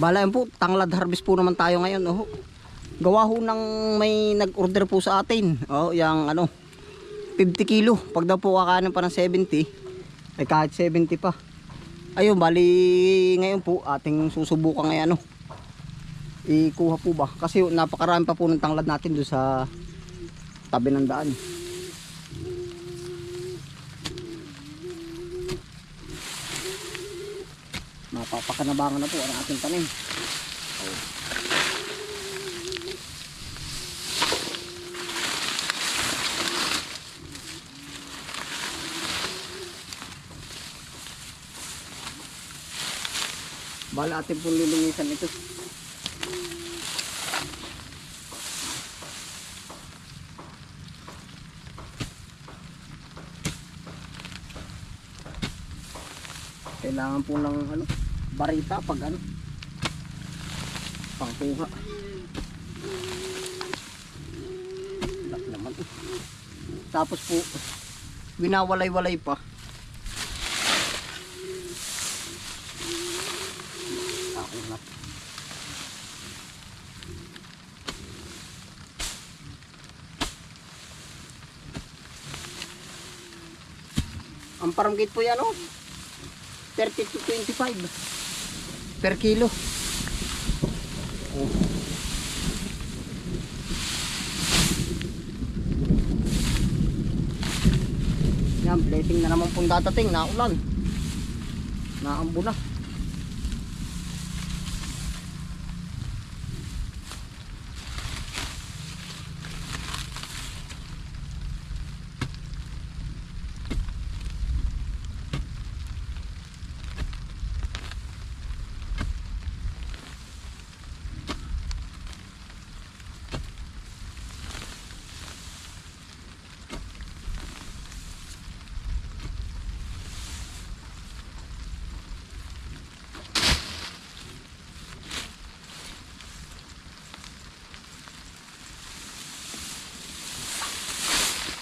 Bala yan po, tanglad harvest po naman tayo ngayon. Oh. Gawa ho ng may nag-order po sa atin. Oh, yung ano, 50 kilo. Pag daw po kakanin pa ng 70, ay kahit 70 pa. Ayun, bali ngayon po ating susubukan ngayon ano. Ikuha po ba? Kasi napakarami pa po ng tanglad natin doon sa tabi ng daan. Mapapakanabangan na po ang ating tanim. Bala atin pong lilinisan ito. Kailangan po ng ano, barita pag ano, pangkuha. Lak naman eh. Tapos po, winawalay-walay pa. Ako na. Ang parang gate po yan oh. 30 to 25 per kilo. Oh. Yan, blessing na naman pong datating na ulan. Naambo na.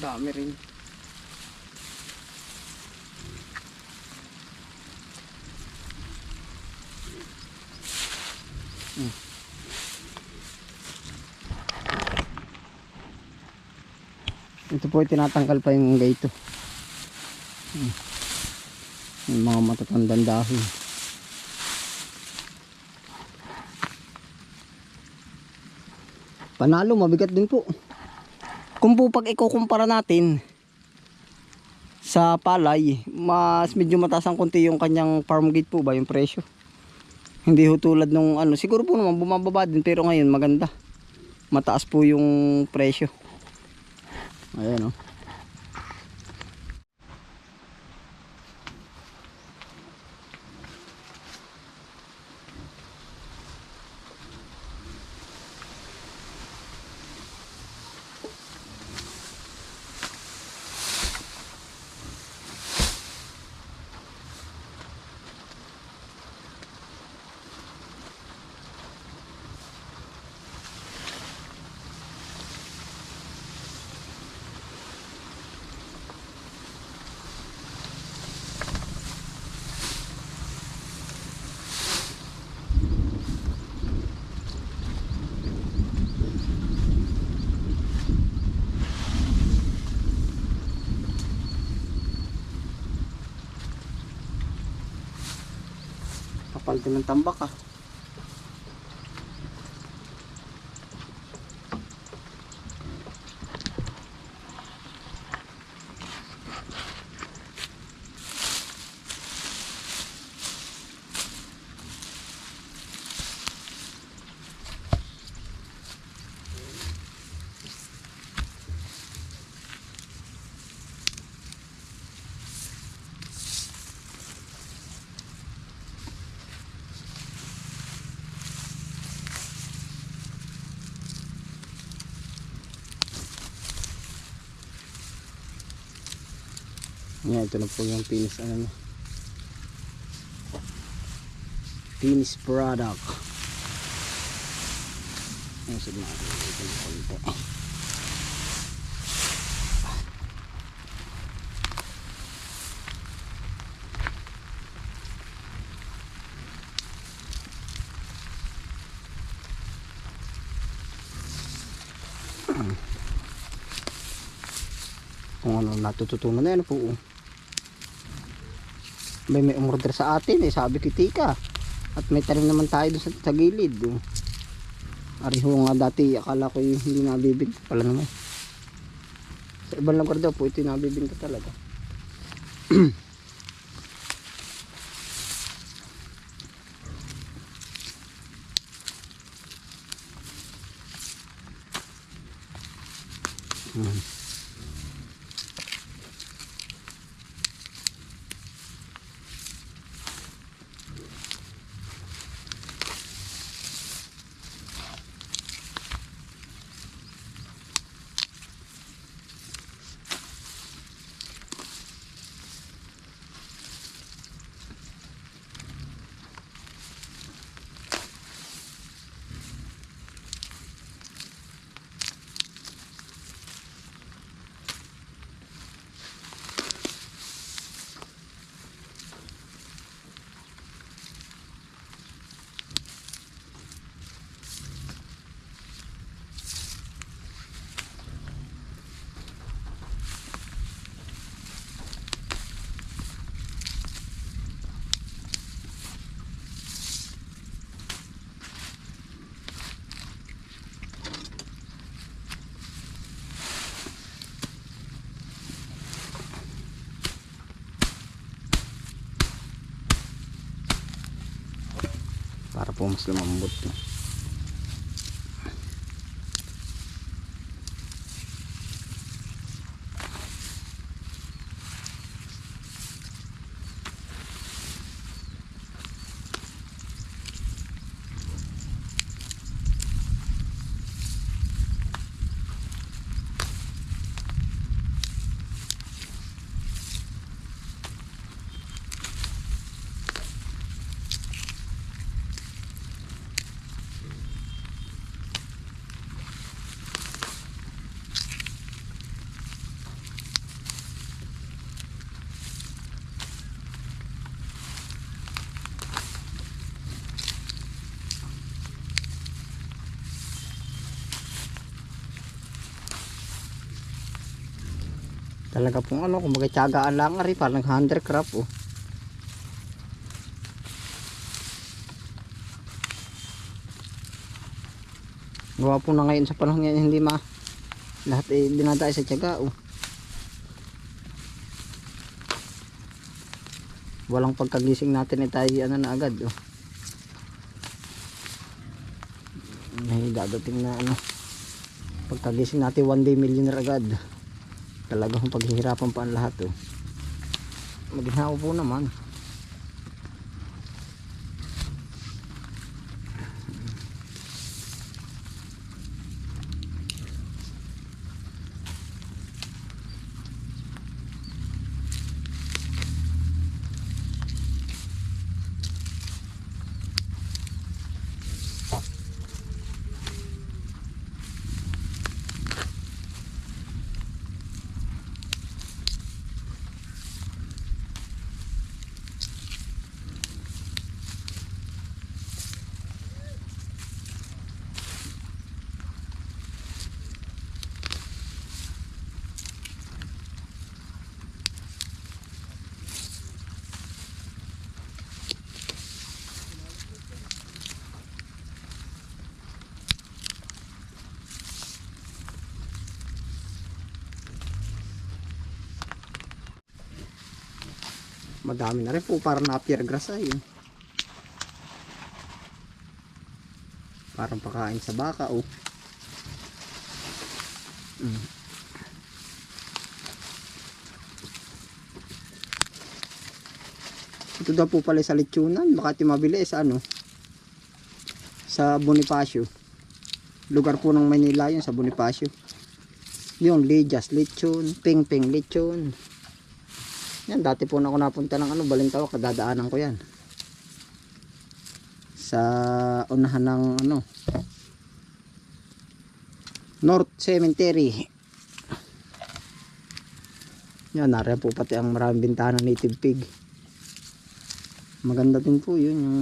Dami rin. Hmm. Ito po ay tinatanggal pa yung gate. Hmm. Yung mga matatandang dahon. Panalo, mabigat din po. Kung po pag ikukumpara natin sa palay, mas medyo mataas ang konti yung kanyang farm gate po ba yung presyo. Hindi ho tulad nung ano, siguro po naman bumababa din pero ngayon maganda. Mataas po yung presyo. Ayan oh. Kapal din ng tambak ah. Yan, ito na po yung finish ano niya. Finish product. Ang sabi natin ito yung konti. kung ano natututunan na yan po. May may umorder sa atin eh, sabi ko tika. At may tanim naman tayo sa, sa gilid. Oh. Ariho nga dati, akala ko yung hindi nabibinta pala naman. Sa ibang lugar daw po, ito yung nabibinta talaga. para po talaga pong ano kumbaga tiyagaan lang ari parang handicraft oh. Gawa po na ngayon sa panahon ngayon hindi ma lahat eh dinadaan sa tiyaga oh. Walang pagkagising natin eh tayo ano na agad oh. May dadating na ano pagkagising natin one day millionaire agad talagang paghihirapan pa ang lahat oh. Maginhawa po naman. Madami na rin po parang napier grass ay. oh. Parang pakain sa baka oh. Mm. Ito daw po pala sa lechonan. Baka ito mabili sa ano? Sa Bonifacio. Lugar po ng Manila yun sa Bonifacio. Yung Lijas lechon, Ping Ping lechon. Yan, dati po na ako napunta ng ano, Balintaw, kadadaanan ko yan. Sa unahan ng ano, North Cemetery. Yan, nariyan po pati ang maraming bintahan ng native pig. Maganda din po yun, yung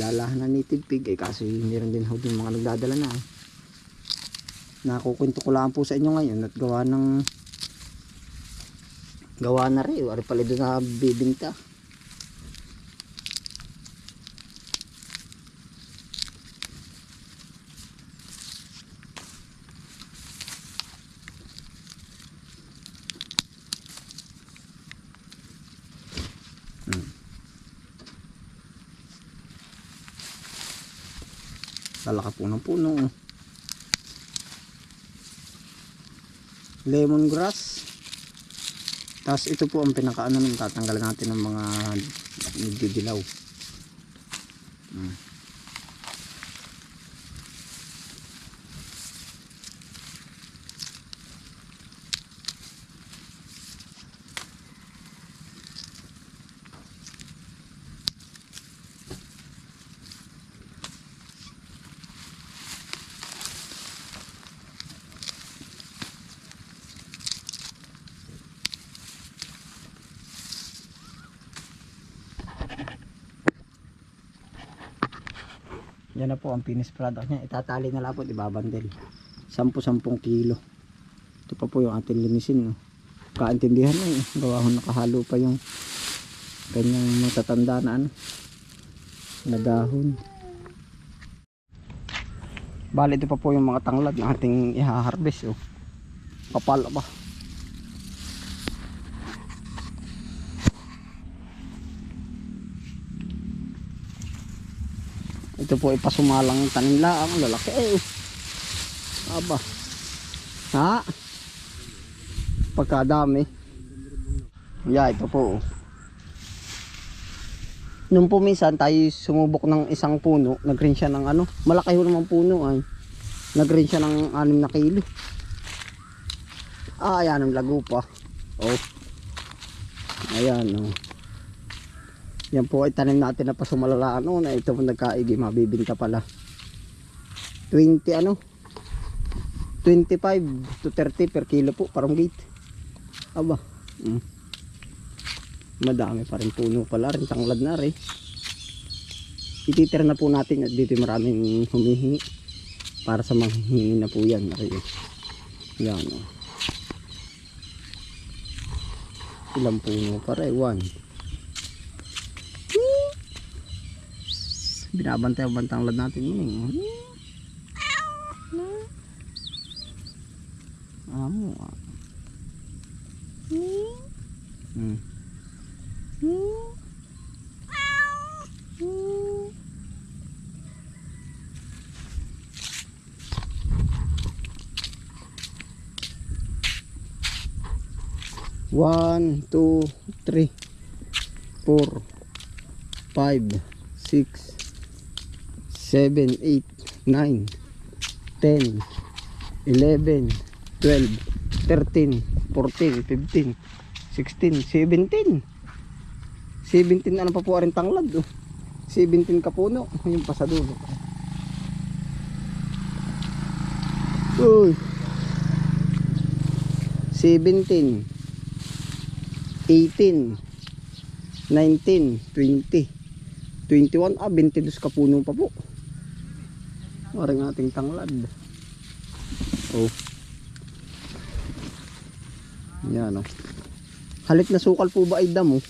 dalahan na native pig eh kaso meron din ho din mga nagdadala na eh. Nakukwento ko lang po sa inyo ngayon at gawa ng gawa na rin. Ari pala doon na bibinta. Talaka po ng puno lemongrass tapos ito po ang pinakaano nun tatanggalan natin ng mga nagdidilaw mm. Yan na po ang finished product niya. Itatali na lang po, ibabandel. 10-10 kilo. Ito pa po yung ating linisin. No? Kaintindihan na eh. Gawa ko nakahalo pa yung kanyang matatanda na ano. Na dahon. Bali ito pa po yung mga tanglad na ating ihaharvest. Oh. Papala ba? Ito po ipasumalang tanim laang lalaki eh. Aba. Ha? Pagkadami. Yeah, ito po. Nung po minsan tayo sumubok ng isang puno, nag-green siya ng ano, malaki ho naman puno ay. Nag-green siya ng 6 na kilo. Ah, ayan ang lago pa. Oh. Ayan, oh. Yan po ay tanim natin na pasumalala ano na ito po nagkaigi, mabibinta pala. 20 ano? 25 to 30 per kilo po parang gate. Aba. Mm. Madami pa rin puno pala rin tanglad na rin. Ititira na po natin at dito maraming humihingi para sa mga hihingi na po yan. Rin. Yan. Oh. Ilang puno pa rin? 1 binabantay-bantay bantang lad natin yun eh amo One, two, three, four, five, six, 7, 8, 9, 10, 11, 12, 13, 14, 15, 16, 17. 17 ano pa po rin tanglad oh. 17 kapuno. Yung pa sa dulo. Uy. 17 18 19 20 21 ah 22 kapuno pa po Maring ating tanglad. Oh. Yan oh. Halit na sukal po ba ay damo?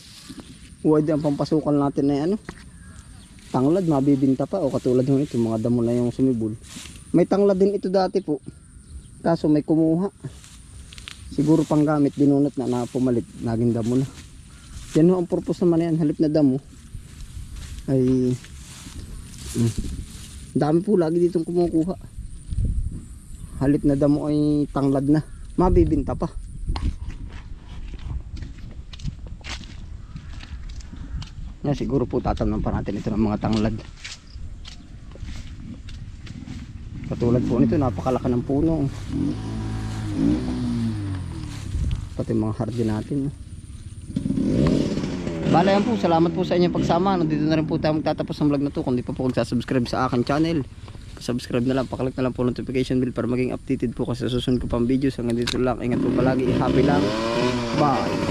Huwag ang pampasukal natin na ano. Tanglad, mabibinta pa. O katulad ng ito, mga damo na yung sumibol. May tanglad din ito dati po. Kaso may kumuha. Siguro pang gamit, dinunot na na pumalit. Naging damo na. Yan ho ang purpose naman yan. Halip na damo. Ay... Mm. Dami po lagi ditong kumukuha. Halip na damo ay tanglad na. Mabibinta pa. Yan siguro po tatamnan pa natin ito ng mga tanglad. Katulad po nito napakalaki ng puno. Pati mga hardin natin. Bala yan po, salamat po sa inyong pagsama. Nandito na rin po tayo magtatapos ng vlog na to. Kung di pa po subscribe sa akin channel, subscribe na lang, paklik na lang po notification bell para maging updated po kasi susunod ko pang videos. Hanggang dito lang, ingat po palagi, happy lang. Bye!